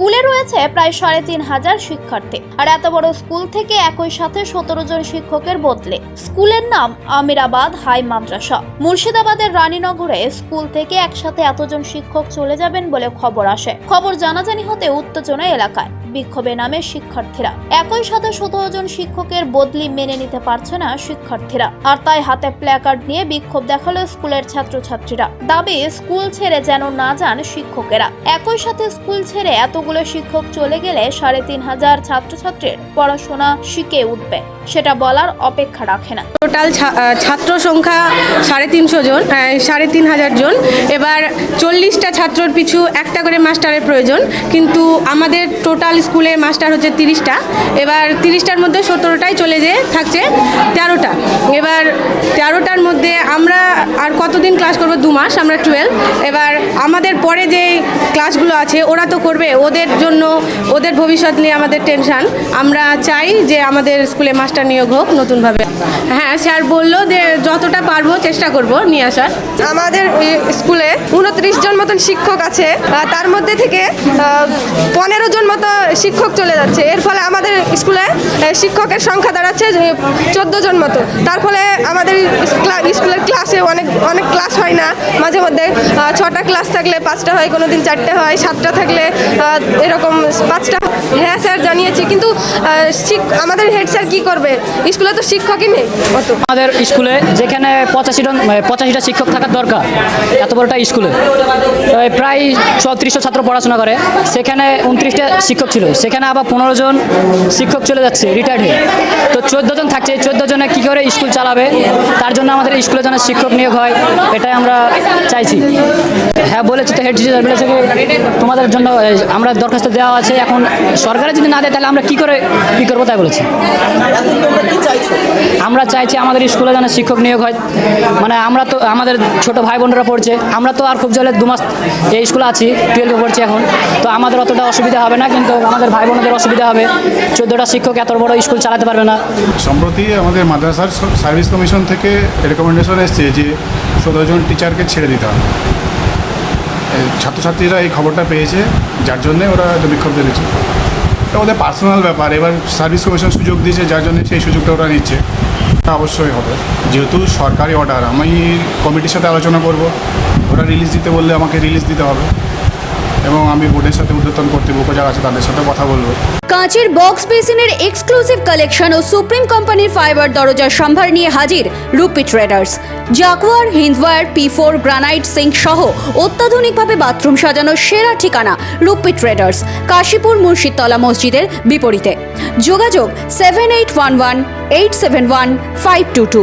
স্কুলে রয়েছে প্রায় সাড়ে তিন হাজার শিক্ষার্থী। আর এত বড় স্কুল থেকে একই সাথে সতেরো জন শিক্ষকের বদলে। স্কুলের নাম আমিরাবাদ হাই মাদ্রাসা। মুর্শিদাবাদের রানীনগরে স্কুল থেকে একসাথে এতজন শিক্ষক চলে যাবেন বলে খবর আসে। খবর জানাজানি হতে উত্তেজনা এলাকায়। বিক্ষোভে নামে শিক্ষার্থীরা। একই সাথে সতেরো জন শিক্ষকের বদলি মেনে নিতে পারছে না শিক্ষার্থীরা। আর তাই হাতে প্ল্যাকার্ড নিয়ে বিক্ষোভ দেখাল স্কুলের ছাত্রছাত্রীরা। দাবি, স্কুল ছেড়ে যেন না যান শিক্ষকেরা। একই সাথে স্কুল ছেড়ে এতগুলো শিক্ষক চলে গেলে সাড়ে তিন হাজার ছাত্রছাত্রীর পড়াশোনা শিখে উঠবে। সেটা বলার অপেক্ষা রাখে না। টোটাল ছাত্র সংখ্যা সাড়ে তিনশো জন সাড়ে তিন হাজার জন। এবার চল্লিশটা ছাত্রর পিছু একটা করে মাস্টারের প্রয়োজন। কিন্তু আমাদের টোটাল স্কুলে মাস্টার হচ্ছে তিরিশটা। এবার তিরিশটার মধ্যে সতেরোটাই চলে যেয়ে থাকছে তেরোটা। এবার তেরোটার মধ্যে আমরা আর কতদিন ক্লাস করব? দু মাস, আমরা টুয়েলভ এবার আমাদের পরে যে ক্লাসগুলো আছে, ওরা তো করবে। ওদের জন্য, ওদের ভবিষ্যৎ নিয়ে আমাদের টেনশান আমরা চাই যে আমাদের স্কুলে মাস্টার নিয়োগ হোক নতুনভাবে। হ্যাঁ স্যার বলল যে যতটা পারব চেষ্টা করব নিয়ে আসার। আমাদের স্কুলে উনত্রিশ জন মতন শিক্ষক আছে। তার মধ্যে থেকে পনেরো জন মতো শিক্ষক চলে যাচ্ছে। এর ফলে আমাদের স্কুলে শিক্ষকের সংখ্যা দাঁড়াচ্ছে চোদ্দ জন মতো। তার ফলে আমাদের ক্লা- স্কুলের ক্লাসে অনেক অনেক ক্লাস হয় না। মাঝে মধ্যে ছটা ক্লাস থাকলে পাঁচটা হয় কোনো দিন চারটে হয়, সাতটা থাকলে এরকম পাঁচটা হ্যাঁ। স্যার, জানিয়েছি। কিন্তু আমাদের হেড স্যার কী করবে? স্কুলে তো শিক্ষকই নেই। আমাদের স্কুলে যেখানে পঁচাশি জন পঁচাশিটা শিক্ষক থাকার দরকার, এত বড়টা স্কুলে। প্রায় চৌত্রিশশো ছাত্র পড়াশোনা করে। সেখানে উনত্রিশটা শিক্ষক ছিল। সেখানে আবার পনেরো জন শিক্ষক চলে যাচ্ছে রিটায়ার্ড হয়ে। তো চোদ্দ জন থাকছে। চোদ্দ জনে কী করে স্কুল চালাবে? তার জন্য আমাদের স্কুলে যেন শিক্ষক নিয়োগ হয়, এটাই আমরা চাইছি। হ্যাঁ বলেছি তো হেড টিচার বলেছে তোমাদের জন্য আমরা দরখাস্ত দেওয়া আছে, এখন সরকারে যদি না দেয়, তাহলে আমরা কী করে কী করব তাই বলেছি। আমরা চাইছি আমাদের স্কুলে যেন শিক্ষক নিয়োগ হয়। মানে আমরা তো, আমাদের ছোট ভাই বোনরা পড়ছে, আমরা তো আর খুব জলে দু মাস এই স্কুলে আছি টুয়েলভে পড়ছি এখন। তো আমাদের অতটা অসুবিধা হবে না, কিন্তু আমাদের ভাই বোনদের অসুবিধা হবে। চোদ্দোটা শিক্ষক এত বড় স্কুল চালাতে পারবে না। সম্প্রতি আমাদের মাদ্রাসার সার্ভিস কমিশন থেকে রেকমেন্ডেশন এসছে যে সতেরো জন টিচারকে ছেড়ে দিতে হবে। ছাত্রছাত্রীরা এই খবরটা পেয়েছে, যার জন্যে ওরা এটা বিক্ষোভ দিয়েছে এটা ওদের পার্সোনাল ব্যাপার, এবার সার্ভিস কমিশন সুযোগ দিয়েছে, যার জন্য সেই সুযোগটা ওরা নিচ্ছে। তা অবশ্যই হবে। যেহেতু সরকারি অর্ডার আমি কমিটির সাথে আলোচনা করব, ওরা রিলিজ দিতে বললে আমাকে রিলিজ দিতে হবে। এবং আমি বোর্ডের সাথে ঊর্ধ্বতন কর্তৃপক্ষ যারা আছে তাদের সাথে কথা বলব। কাঁচের বক্স বেসিনের এক্সক্লুসিভ কালেকশন ও সুপ্রিম কোম্পানির ফাইবার দরজার সম্ভার নিয়ে হাজির rupee traders Jaquar Hindware P four granite sink সহ অত্যাধুনিকভাবে বাথরুম সাজানোর সেরা ঠিকানা রুপি ট্রেডার্স কাশীপুর মুর্শিদতলা মসজিদের বিপরীতে। যোগাযোগ seven eight one one eight seven one five two two